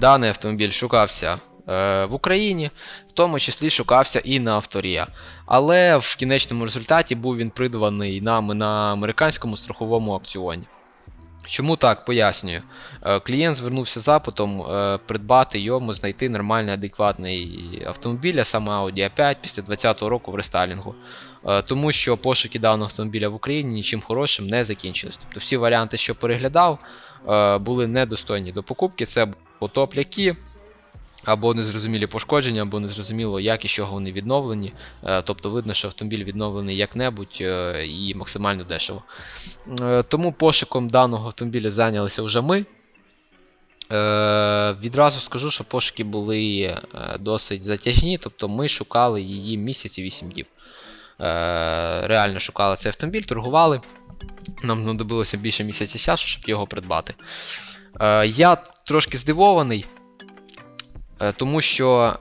даний автомобіль шукався е, в Україні, в тому числі шукався і на авторія. Але в кінечному результаті був він придбаний нами на американському страховому аукціоні. Чому так пояснюю? Е, Клієнт звернувся запитом е, придбати йому, знайти нормальний адекватний автомобіль, а саме Audi A5 після 2020 року в рестайлінгу. Тому що пошуки даного автомобіля в Україні нічим хорошим не закінчились. Тобто всі варіанти, що переглядав, були недостойні до покупки. Це або топляки, або незрозумілі пошкодження, або незрозуміло, як і з чого вони відновлені. Е, Тобто видно, що автомобіль відновлений як-небудь е, і максимально дешево. Е, Тому пошуком даного автомобіля зайнялися вже ми. Відразу скажу, що пошуки були досить затяжні, тобто ми шукали її місяць і 8 діб. Е, Реально шукали цей автомобіль, торгували. Нам знадобилося більше місяця часу, щоб його придбати. Е, Я трошки здивований, е, тому що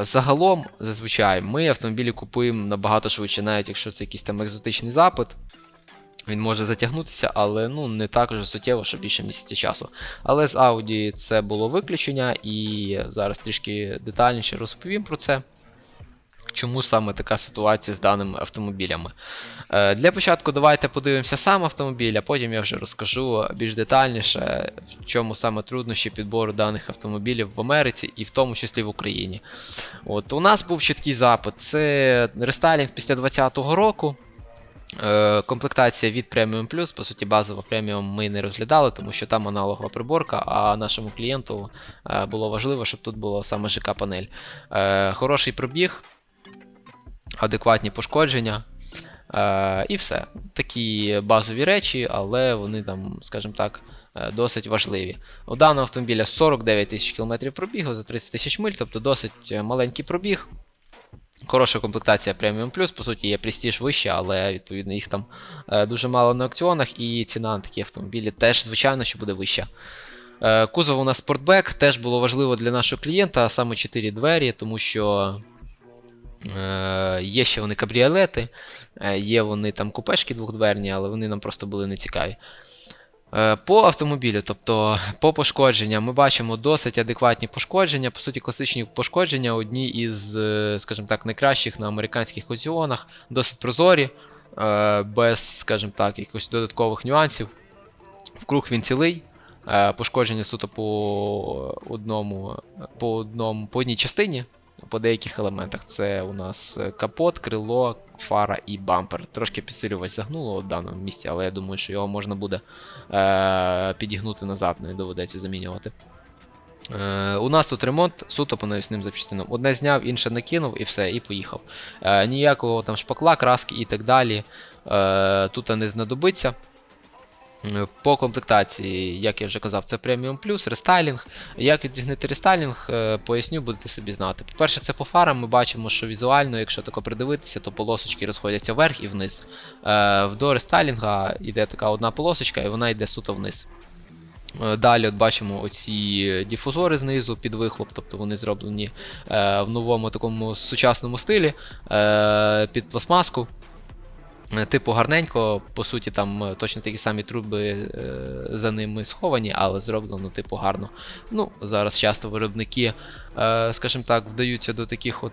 е, загалом, зазвичай, ми автомобілі купуємо набагато швидше, навіть якщо це якийсь там екзотичний запит. Він може затягнутися, але ну, не так вже суттєво, що більше місяця часу. Але з Audi це було виключення, і зараз трішки детальніше розповім про це. Чому саме така ситуація з даними автомобілями? Е, Для початку давайте подивимося сам автомобіль, а потім я вже розкажу більш детальніше, в чому саме труднощі підбору даних автомобілів в Америці і в тому числі в Україні. От, у нас був чіткий запит: це рестайлінг після 2020 року. Е, Комплектація від Premium Plus, по суті, базова преміум ми не розглядали, тому що там аналогова приборка, а нашому клієнту е, було важливо, щоб тут була саме ЖК-панель. Хороший пробіг, адекватні пошкодження. Е, І все. Такі базові речі, але вони там, скажімо так, е, досить важливі. У даного автомобіля 49 тисяч кілометрів пробігу за 30 тисяч миль, тобто досить е, маленький пробіг. Хороша комплектація Premium Plus, по суті, є престиж вище, але відповідно їх там е, дуже мало на аукціонах, і ціна на такі автомобілі теж, звичайно, що буде вища. Кузов у нас спортбек, теж було важливо для нашого клієнта, саме 4 двері, тому що є ще вони кабріолети, е, є вони там купешки двохдверні, але вони нам просто були не цікаві. Е, По автомобілю, тобто по пошкодженням, ми бачимо досить адекватні пошкодження. По суті, класичні пошкодження одні із, е, скажімо так, найкращих на американських аукціонах, досить прозорі, е, без, скажімо так, якихось додаткових нюансів. Вкруг він цілий. е, Пошкодження суто по одному, по одному, по одній частині, по деяких елементах. Це у нас е, капот, крило, фара і бампер. Трошки підсилювач загнуло в даному місці, але я думаю, що його можна буде е, підігнути назад, не доведеться замінювати. Е, у нас тут ремонт суто по навісним запчастинам. Одне зняв, інше накинув і все, і поїхав. Е, ніякого там шпакла, краски і так далі. Е, тут не знадобиться. По комплектації, як я вже казав, це преміум плюс, рестайлінг. Як відрізнити рестайлінг, е, поясню, будете собі знати. По-перше, це по фарам. Ми бачимо, що візуально, якщо тако придивитися, то полосочки розходяться вверх і вниз. Е, До рестайлінга йде така одна полосочка, і вона йде суто вниз. Е, Далі от бачимо оці дифузори знизу під вихлоп, тобто вони зроблені в новому такому сучасному стилі під пластмаску. Е, Типу гарненько, по суті, там е, точно такі самі труби е, за ними сховані, але зроблено, типу, гарно. Ну, зараз часто виробники, скажімо так, вдаються до таких от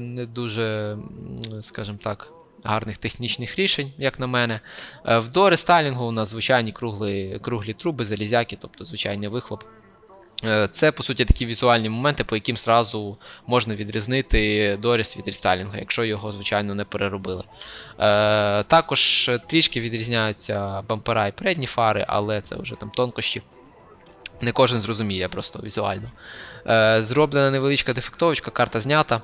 не дуже, скажімо так, гарних технічних рішень, як на мене. Е, В до рестайлінгу у нас звичайні круглі, круглі труби, залізяки, тобто звичайний вихлоп. Е, Це, по суті, такі візуальні моменти, по яким зразу можна відрізнити доріс від рестайлінгу, якщо його, звичайно, не переробили. Е, також трішки відрізняються бампера і передні фари, але це вже там тонкощі. Не кожен зрозуміє просто візуально. Е, зроблена невеличка дефектовочка, карта знята.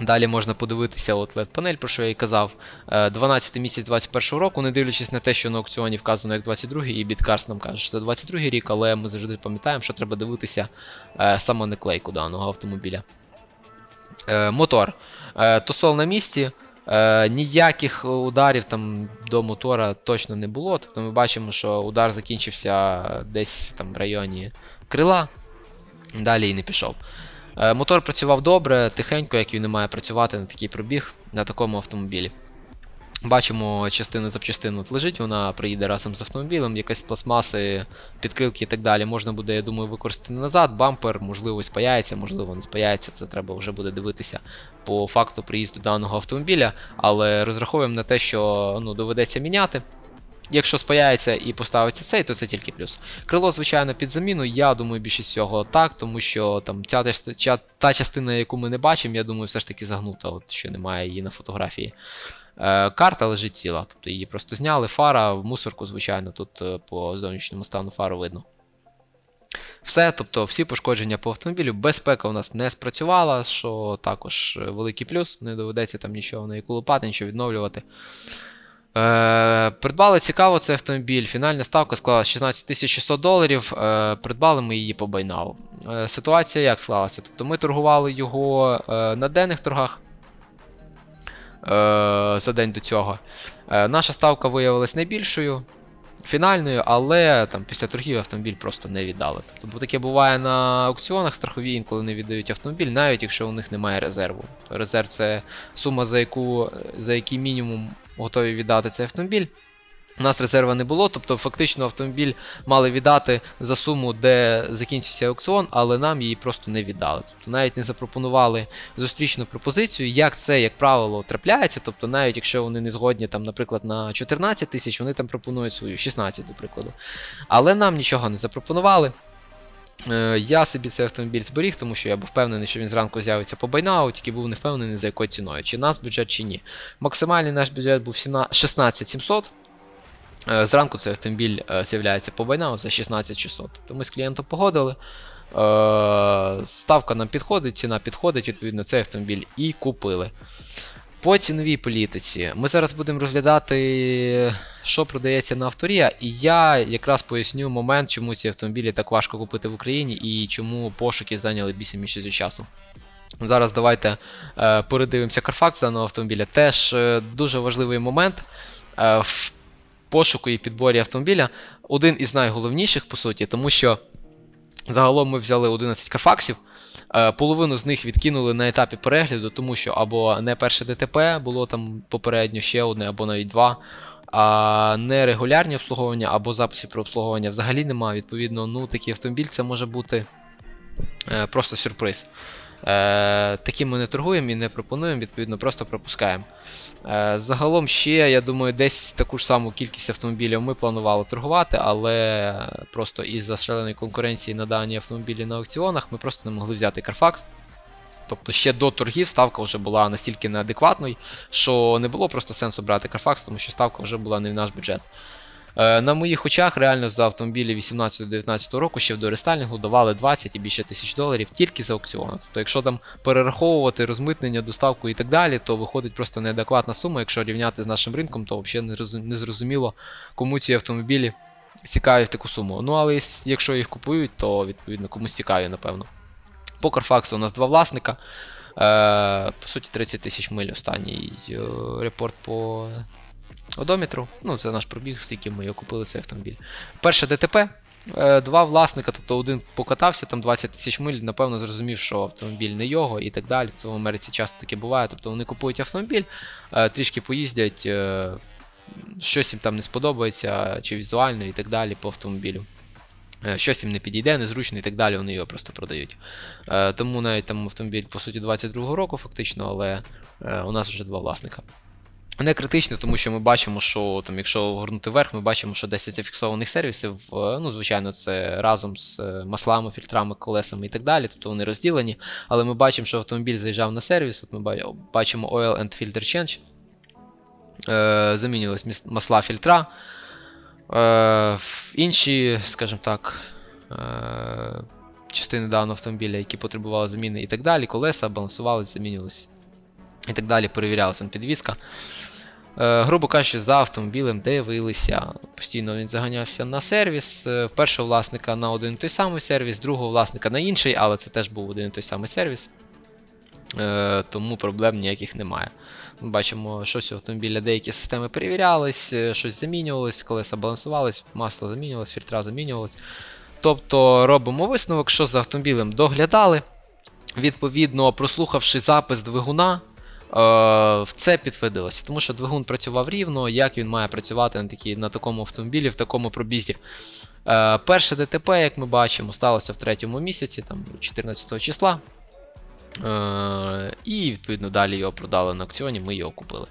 Далі можна подивитися от LED-панель, про що я і казав. Е, 12 місяць 21 року, не дивлячись на те, що на аукціоні вказано як 22 і Біткарс нам каже, що це 22 рік, але ми завжди пам'ятаємо, що треба дивитися е, саме наклейку даного автомобіля. Е, мотор. Е, Тосол на місці. Е, ніяких ударів там до мотора точно не було. Тобто ми бачимо, що удар закінчився десь там в районі крила. Далі і не пішов. Е, Мотор працював добре, тихенько, як він і має працювати на такий пробіг на такому автомобілі. Бачимо частину запчастину от лежить, вона приїде разом з автомобілем, якась пластмаси, підкрилки і так далі. Можна буде, я думаю, використати назад. Бампер, можливо, спаяється, можливо, не спаяється. Це треба вже буде дивитися по факту приїзду даного автомобіля, але розраховуємо на те, що ну, доведеться міняти. Якщо спаяється і поставиться цей, то це тільки плюс. Крило, звичайно, під заміну. Я думаю, більшість всього так, тому що там ця, ця- та частина, яку ми не бачимо, я думаю, все ж таки загнута, от що немає її на фотографії. Е, карта лежить ціла, тобто її просто зняли. Фара в мусорку, звичайно, тут е, по зовнішньому стану фару видно. Все, тобто всі пошкодження по автомобілю. Безпека у нас не спрацювала, що також е, великий плюс. Не доведеться там нічого на яку лопати, нічого відновлювати. Е, придбали цікаво цей автомобіль. Фінальна ставка склала 16 600 доларів. Е, придбали ми її по байнау. Е, ситуація як склалася? Тобто ми торгували його е, на денних торгах е, за день до цього. Е, наша ставка виявилась найбільшою. Фінальною, але там після торгів автомобіль просто не віддали. Тобто, бо таке буває на аукціонах страхові, інколи не віддають автомобіль, навіть якщо у них немає резерву. Резерв це сума, за яку за який мінімум готові віддати цей автомобіль. У нас резерва не було, тобто фактично автомобіль мали віддати за суму, де закінчився аукціон, але нам її просто не віддали. Тобто навіть не запропонували зустрічну пропозицію. Як це, як правило, трапляється. Тобто, навіть якщо вони не згодні, там, наприклад, на 14 тисяч, вони там пропонують свою 16, до прикладу. Але нам нічого не запропонували. Е, Я собі цей автомобіль зберіг, тому що я був впевнений, що він зранку з'явиться по байнау, тільки був не впевнений, за якою ціною, чи нас бюджет, чи ні. Максимальний наш бюджет був 16 700. Е, Зранку цей автомобіль е, з'являється по байнау за 16600. Тобто ми з клієнтом погодили. Ставка нам підходить, ціна підходить, відповідно, цей автомобіль і купили. По ціновій політиці ми зараз будемо розглядати, що продається на авторія, і я якраз поясню момент, чому ці автомобілі так важко купити в Україні і чому пошуки зайняли більше місяців часу. Зараз давайте е, передивимося Carfax даного автомобіля. Теж е, дуже важливий момент е, в пошуку і підборі автомобіля. Один із найголовніших, по суті, тому що загалом ми взяли 11 Carfaxів. Е, Половину з них відкинули на етапі перегляду, тому що або не перше ДТП було там попередньо ще одне, або навіть два. А не регулярні обслуговування або записів про обслуговування взагалі немає. Відповідно, ну такий автомобіль це може бути е, просто сюрприз. Е, таким ми не торгуємо і не пропонуємо, відповідно, просто пропускаємо. Е, загалом ще, я думаю, десь таку ж саму кількість автомобілів ми планували торгувати, але просто із-за шаленої конкуренції на дані автомобілі на аукціонах ми просто не могли взяти Carfax. Тобто ще до торгів ставка вже була настільки неадекватною, що не було просто сенсу брати Carfax, тому що ставка вже була не в наш бюджет. Е, На моїх очах реально за автомобілі 18-19 року ще в дорестайлінгу давали 20 і більше тисяч доларів тільки за аукціону. Тобто, якщо там перераховувати розмитнення, доставку і так далі, то виходить просто неадекватна сума. Якщо рівняти з нашим ринком, то взагалі не зрозуміло, кому ці автомобілі цікаві в таку суму. Ну але якщо їх купують, то відповідно комусь цікаві, напевно. По Carfax у нас два власника. Е, по суті, 30 тисяч миль останній е, репорт по одометру. Ну, це наш пробіг, скільки ми його купили цей автомобіль. Перше ДТП. е, Два власника, тобто один покатався там 20 тисяч миль, напевно, зрозумів, що автомобіль не його і так далі. То в Америці часто таке буває. Тобто вони купують автомобіль, е, трішки поїздять, е, щось їм там не сподобається, чи візуально і так далі по автомобілю. Щось їм не підійде, незручно і так далі, вони його просто продають. Тому навіть там автомобіль, по суті, 22-го року, фактично, але у нас вже два власника. Не критично, тому що ми бачимо, що там, якщо горнути вверх, ми бачимо, що 10 зафіксованих сервісів, е, ну, звичайно, це разом з е, маслами, фільтрами, колесами і так далі, тобто вони розділені. Але ми бачимо, що автомобіль заїжджав на сервіс, от ми бачимо Oil and Filter Change. Е, замінювались міс- масла фільтра. Інші, скажімо так, частини даного автомобіля, які потребували заміни і так далі, колеса балансувалися, замінювалися і так далі, перевірялася підвізка. Е, грубо кажучи, за автомобілем дивилися. Постійно він заганявся на сервіс. е, Першого власника на один і той самий сервіс, другого власника на інший, але це теж був один і той самий сервіс. Е, тому проблем ніяких немає. Ми бачимо, щось у автомобіля, деякі системи перевірялись, щось замінювалось, колеса балансувались, масло замінювалось, фільтра замінювалось. Тобто робимо висновок, що за автомобілем доглядали. Відповідно, прослухавши запис двигуна, в це підтвердилося, тому що двигун працював рівно, як він має працювати на, такій, на такому автомобілі, в такому пробізі. Е, перше ДТП, як ми бачимо, сталося в третьому місяці, там 14 числа. Е, і, відповідно, далі його продали на аукціоні, ми його купили.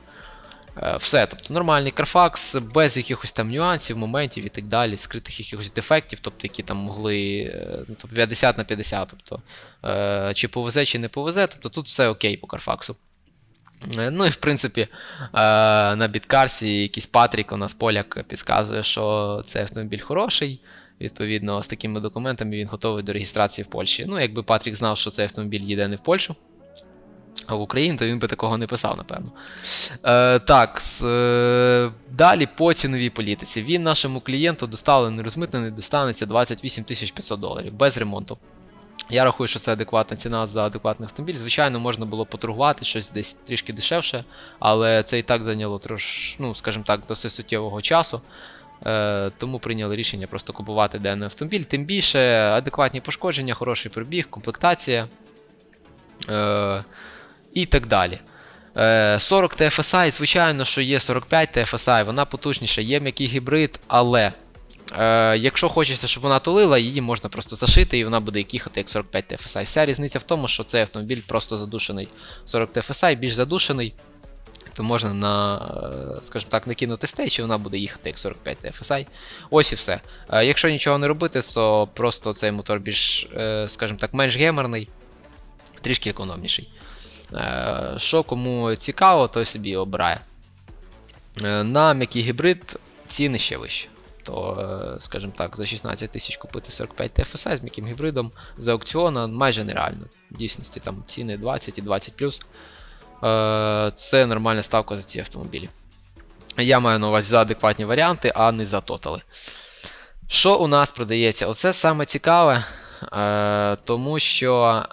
Е, Все, тобто нормальний Carfax, без якихось там нюансів, моментів і так далі, скритих якихось дефектів, тобто які там могли е, ну, тобто 50 на 50, тобто е, чи повезе, чи не повезе, тобто тут все окей по Carfax. Е, Ну і в принципі, е, на біткарсі якийсь Патрік у нас поляк підказує, що цей автомобіль хороший. Відповідно, з такими документами він готовий до реєстрації в Польщі. Ну, якби Патрік знав, що цей автомобіль їде не в Польщу, а в Україну, то він би такого не писав, напевно. Е, так, с, е, далі по ціновій політиці. Він нашому клієнту доставлений, розмитнений, достанеться 28 500 доларів без ремонту. Я рахую, що це адекватна ціна за адекватний автомобіль. Звичайно, можна було поторгувати щось десь трішки дешевше, але це і так зайняло трош, ну, скажімо так, досить суттєвого часу. Е, тому прийняли рішення просто купувати даний автомобіль. Тим більше адекватні пошкодження, хороший пробіг, комплектація е, і так далі. Е, 40 TFSI, звичайно, що є 45 TFSI, вона потужніша, є м'який гібрид, але е, якщо хочеться, щоб вона тулила, її можна просто зашити і вона буде їхати як 45 TFSI. Вся різниця в тому, що цей автомобіль просто задушений. 40 TFSI більш задушений, то можна на, е, скажімо так, накинути стейдж, і вона буде їхати як 45 TFSI. Ось і все. Е, Якщо нічого не робити, то просто цей мотор більш, е, скажімо так, менш гемерний, трішки економніший. Е, Що кому цікаво, той собі обирає. Е, На м'який гібрид ціни ще вищі. То, е, скажімо так, за 16 тисяч купити 45 TFSI з м'яким гібридом з аукціона майже нереально. В дійсності там ціни 20 і 20 Е, Це нормальна ставка за ці автомобілі. Я маю на увазі за адекватні варіанти, а не за тотали. Що у нас продається? Оце саме цікаве, е, тому що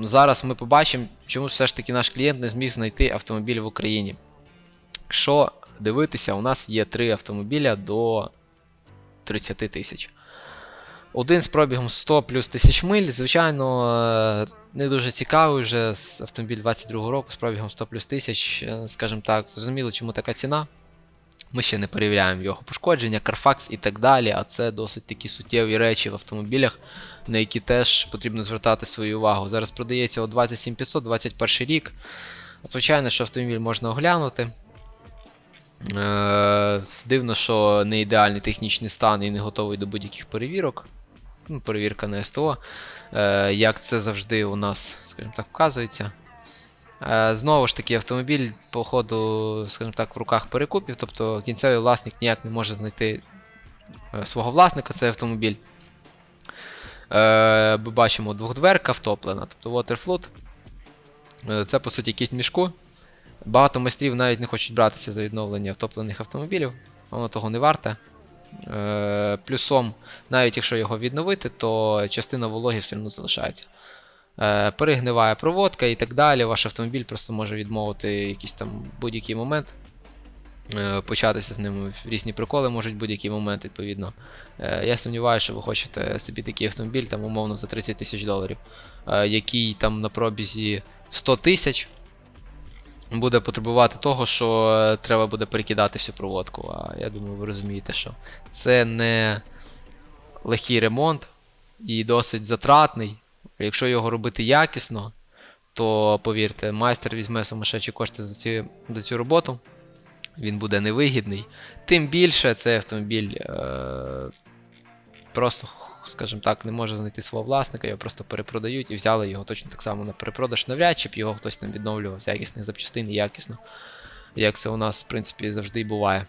зараз ми побачимо, чому все ж таки наш клієнт не зміг знайти автомобіль в Україні. Якщо дивитися, у нас є три автомобіля до 30 тисяч. Один з пробігом 100 плюс тисяч миль, звичайно, е, не дуже цікавий вже автомобіль 22 року з пробігом 100 плюс тисяч, е, скажімо так, зрозуміло, чому така ціна. Ми ще не перевіряємо його пошкодження, Carfax і так далі, а це досить такі суттєві речі в автомобілях, на які теж потрібно звертати свою увагу. Зараз продається о 27500, 21 рік. Звичайно, що автомобіль можна оглянути. Е, Дивно, що не ідеальний технічний стан і не готовий до будь-яких перевірок. Ну, перевірка на СТО. Е, Як це завжди у нас, скажімо так, вказується. Е, Знову ж таки, автомобіль, по ходу, скажімо так, в руках перекупів, тобто кінцевий власник ніяк не може знайти свого власника, цей автомобіль. Ми бачимо двохдверка втоплена, тобто Waterflood. Це, по суті, кість мішку. Багато майстрів навіть не хочуть братися за відновлення втоплених автомобілів, воно того не варте. Е, Плюсом, навіть якщо його відновити, то частина вологи все одно залишається. Е, Перегниває проводка і так далі. Ваш автомобіль просто може відмовити якийсь там будь-який момент. Е, Початися з ними різні приколи можуть будь-який момент, відповідно. Я сумніваюся, що ви хочете собі такий автомобіль, там, умовно, за 30 тисяч доларів, який там на пробізі 100 тисяч буде потребувати того, що е, треба буде перекидати всю проводку. А я думаю, ви розумієте, що це не легкий ремонт і досить затратний. Якщо його робити якісно, то повірте, майстер візьме сумасшедші кошти за ці, за цю роботу. Він буде невигідний. Тим більше цей автомобіль е, просто, скажімо так, не може знайти свого власника, його просто перепродають і взяли його точно так само на перепродаж навряд, чи б його хтось там відновлював з якісних запчастин і якісно, як це у нас, в принципі, завжди і буває.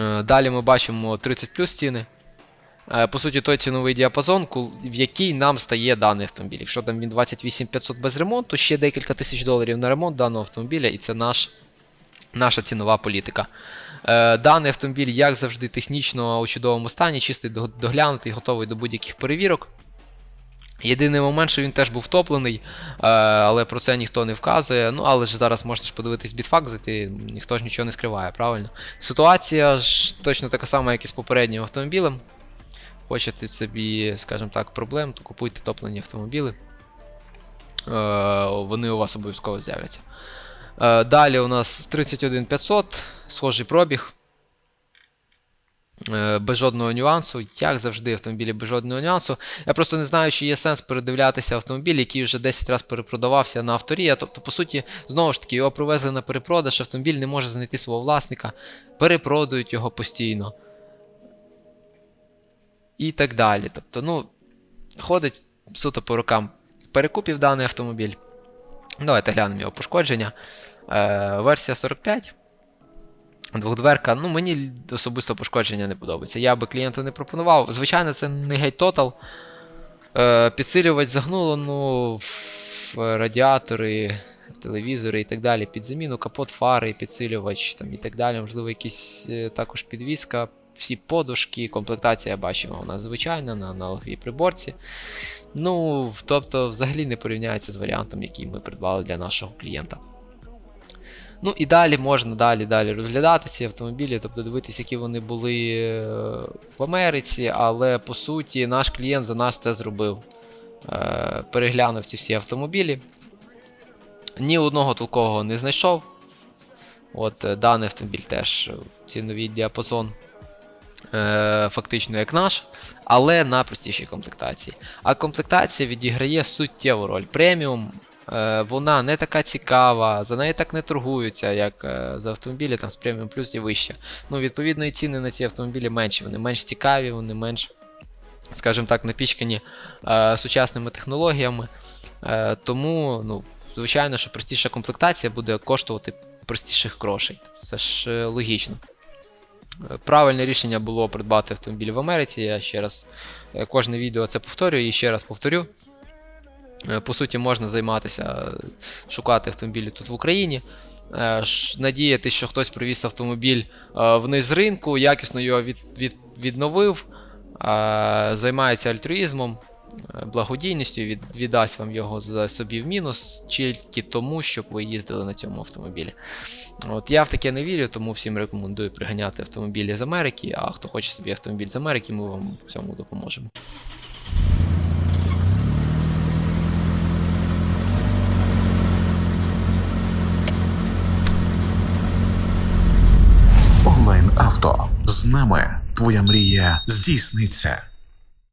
Е, Далі ми бачимо 30 плюс ціни. Е, По суті, той ціновий діапазон, в який нам стає даний автомобіль. Якщо там він 28 500 без ремонту, ще декілька тисяч доларів на ремонт даного автомобіля, і це наш, наша цінова політика. Е, Даний автомобіль, як завжди, технічно у чудовому стані, чистий, доглянутий, готовий до будь-яких перевірок. Єдиний момент, що він теж був топлений, е, але про це ніхто не вказує. Ну, але ж зараз можна ж подивитись бітфакт, зайти, ніхто ж нічого не скриває, правильно? Ситуація ж точно така сама, як і з попереднім автомобілем. Хочете собі, скажімо так, проблем, то купуйте топлені автомобіли. Е, вони у вас обов'язково з'являться. Е, далі у нас 31500, схожий пробіг. Е, без жодного нюансу, як завжди, автомобілі без жодного нюансу. Я просто не знаю, чи є сенс передивлятися автомобіль, який вже 10 разів перепродавався на авторія. Тобто, по суті, знову ж таки, його привезли на перепродаж, автомобіль не може знайти свого власника, перепродають його постійно. І так далі. Тобто, ну, ходить суто по рукам перекупів даний автомобіль. Давайте глянемо його пошкодження. Е, версія 45. Двохдверка, ну мені особисто пошкодження не подобається. Я би клієнту не пропонував. Звичайно, це не геть тотал. Е, підсилювач загнуло, ну, радіатори, телевізори і так далі. Під заміну, капот, фари, підсилювач там, і так далі. Можливо, якісь е, також підвіска, всі подушки, комплектація бачимо у нас звичайна на аналоговій приборці. Ну, тобто, взагалі не порівняється з варіантом, який ми придбали для нашого клієнта. Ну і далі можна далі далі розглядати ці автомобілі, тобто дивитися, які вони були е, в Америці, але по суті наш клієнт за нас це зробив. Е, Переглянув ці всі автомобілі. Ні одного толкового не знайшов. От е, даний автомобіль теж в ціновий діапазон. Е, Фактично як наш, але на простішій комплектації. А комплектація відіграє суттєву роль. Преміум е, вона не така цікава, за неї так не торгуються, як е, за автомобілі там з преміум плюс і вище. Ну, відповідно, і ціни на ці автомобілі менші, вони менш цікаві, вони менш, скажімо так, напічкані сучасними технологіями. Тому, ну, звичайно, що простіша комплектація буде коштувати простіших грошей. Це ж логічно. Правильне рішення було придбати автомобіль в Америці. Я ще раз е, кожне відео це повторюю і ще раз повторю. Е, По суті, можна займатися, е, шукати автомобілі тут в Україні. Надіяти, що хтось привіз автомобіль вниз ринку, якісно його від, від, відновив, займається альтруїзмом, благодійністю, від, віддасть вам його за собі в мінус, тільки тому, щоб ви їздили на цьому автомобілі. От я в таке не вірю, тому всім рекомендую приганяти автомобілі з Америки. А хто хоче собі автомобіль з Америки, ми вам в цьому допоможемо. Онлайн авто з нами твоя мрія здійсниться.